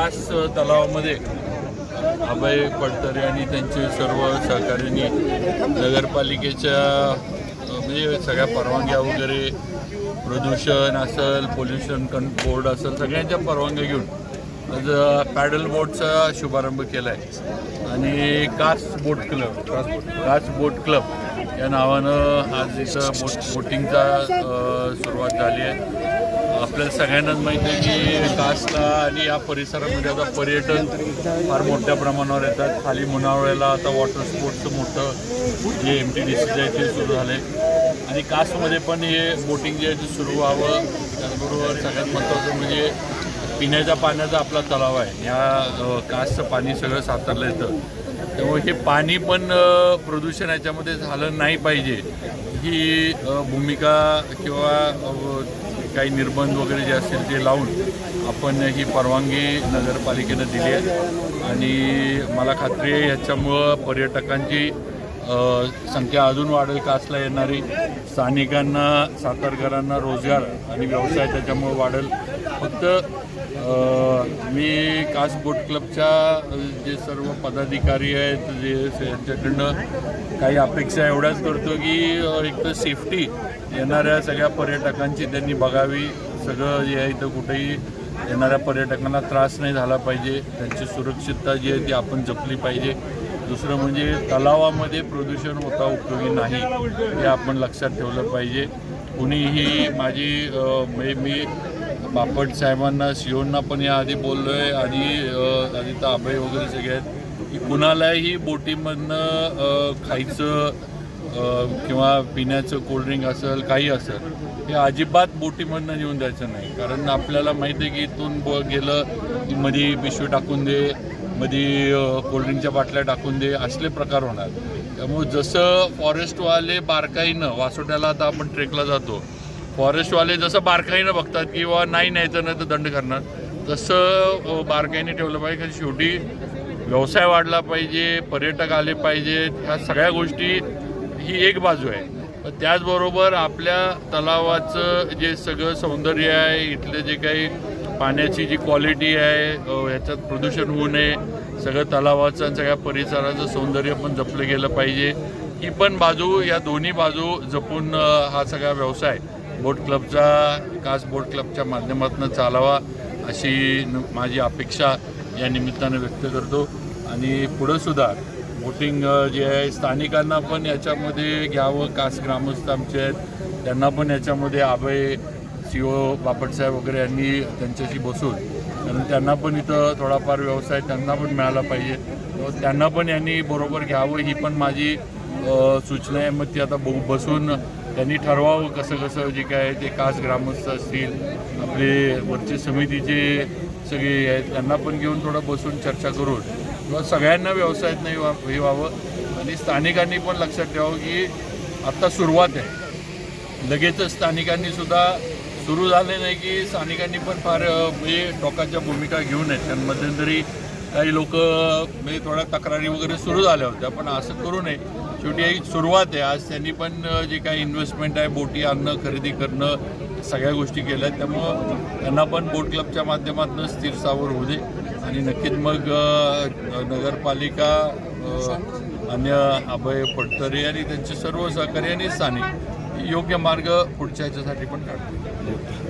कास तलावामध्ये अभय पडतरे आणि त्यांचे सर्व सहकार्यांनी नगरपालिकेच्या म्हणजे सगळ्या परवानग्या वगैरे प्रदूषण असेल पोल्युशन कं बोर्ड असेल सगळ्यांच्या परवानग्या घेऊन आज पॅडल बोटचा शुभारंभ केला आहे आणि कास बोट क्लब कास बोट क्लब या नावानं आज इथं बोट बोटिंगचा सुरुवात झाली आहे. आपल्याला सगळ्यांनाच माहिती आहे की कासला आणि या परिसरामध्ये आता पर्यटन फार मोठ्या प्रमाणावर येतात. खाली मुनावळ्याला आता वॉटर स्पोर्टचं मोठं जे एम टी डी सीचं आहे ते सुरू झालं आहे आणि कासमध्ये पण हे बोटिंग जे आहे ते सुरू व्हावं. त्याचबरोबर सगळ्यात महत्त्वाचं म्हणजे पिण्याच्या पाण्याचा आपला तलाव आहे. या कासचं पाणी सगळं सातारलं येतं. त्यामुळे हे पाणी पण प्रदूषण याच्यामध्ये झालं नाही पाहिजे. ही भूमिका किंवा काही निर्बंध वगैरे जे असतील ते लावून आपण ही परवानगी नगरपालिकेनं दिली आहे. आणि मला खात्री आहे ह्याच्यामुळं पर्यटकांची संख्या अजून वाढेल कासला येणारी. स्थानिकांना सातारकरांना रोजगार आणि व्यवसाय त्याच्यामुळे वाढेल. फक्त मी कास बोट क्लबच्या जे सर्व पदाधिकारी आहेत जे त्यांच्याकडनं काही अपेक्षा एवढ्याच करतो की एक तर सेफ्टी येणाऱ्या सगळ्या पर्यटकांची त्यांनी बघावी. सगळं जे आहे इथं कुठेही येणाऱ्या पर्यटकांना त्रास नाही झाला पाहिजे. त्यांची सुरक्षितता जी आहे ती आपण जपली पाहिजे. दुसरं म्हणजे तलावामध्ये प्रदूषण होता उपयोगी नाही हे आपण लक्षात ठेवलं पाहिजे. कुणीही माझी म्हणजे मी बापट साहेबांना शिवण्णा पण याआधी बोललो आहे आणि आधी तर अभय वगैरे सगळे आहेत. की कुणालाही बोटीमधनं खायचं किंवा पिण्याचं कोल्ड्रिंक असेल काही असेल हे अजिबात बोटीमधनं येऊन द्यायचं नाही. कारण आपल्याला माहिती आहे की इथून ब गेलं की मध्ये पिशवी टाकून दे मध्ये कोल्ड्रिंकच्या बाटल्या टाकून दे असले प्रकार होणार. त्यामुळे जसं फॉरेस्टवाले बारकाईनं वासोट्याला आता आपण ट्रेकला जातो फॉरेस्टवाले जसं बारकाईनं बघतात की नाही न्यायचं नाही तर दंड करणार. तसं बारकाईने ठेवलं पाहिजे. कारण शेवटी व्यवसाय वाढला पाहिजे पर्यटक आले पाहिजेत ह्या सगळ्या गोष्टी ही एक बाजू आहे. त्याचबरोबर आपल्या तलावाचं जे सगळं सौंदर्य आहे इथलं जे काही पाण्याची जी क्वालिटी आहे ह्याच्यात प्रदूषण होऊ नये सगळं तलावाचं आणि सगळ्या परिसराचं सौंदर्य पण जपलं गेलं पाहिजे. ही पण बाजू या दोन्ही बाजू जपून हा सगळा व्यवसाय बोट क्लबचा कास बोट क्लबच्या माध्यमातून चालावा अशी न- माझी अपेक्षा या निमित्तानं व्यक्त करतो. आणि पुढं सुद्धा बोटिंग जे आहे स्थानिकांना पण याच्यामध्ये घ्यावं. कास ग्रामस्थ आमचे आहेत त्यांना पण याच्यामध्ये अभय सी ओ बापटसाहेब वगैरे यांनी त्यांच्याशी बसून कारण त्यांना पण इथं थोडाफार व्यवसाय त्यांना पण मिळाला पाहिजे. त्यांना पण यांनी बरोबर घ्यावं ही पण माझी सूचना आहे. मग ती आता ब बसून त्यांनी ठरवावं कसं कसं जे काय आहे ते कास ग्रामस्थ असतील आपले वरचे समितीचे सगळे आहेत त्यांना पण घेऊन थोडं बसून चर्चा करून किंवा सगळ्यांना व्यवसायात नाही व्हा हे व्हावं. आणि स्थानिकांनी पण लक्षात ठेवावं की आत्ता सुरुवात आहे. लगेचच स्थानिकांनी सुद्धा सुरू झाले नाही की स्थानिकांनी पण फार म्हणजे टोकाच्या भूमिका घेऊन आहेत कारण मध्यंतरी काही लोक म्हणजे थोड्या तक्रारी वगैरे सुरू झाल्या होत्या पण असं करू नये. शेवटी एक सुरुवात आहे. आज त्यांनी पण जे काही इन्व्हेस्टमेंट आहे बोटी आणणं खरेदी करणं सगळ्या गोष्टी केल्या आहेत. त्यामुळं त्यांना पण बोट क्लबच्या माध्यमातून स्थिर सावर होऊ दे. आणि नक्कीच मग नगरपालिका अन्य अभय पडतरे आणि त्यांचे सर्व सहकारी आणि स्थानिक योग्य मार्ग पुढच्या ह्याच्यासाठी पण काढतो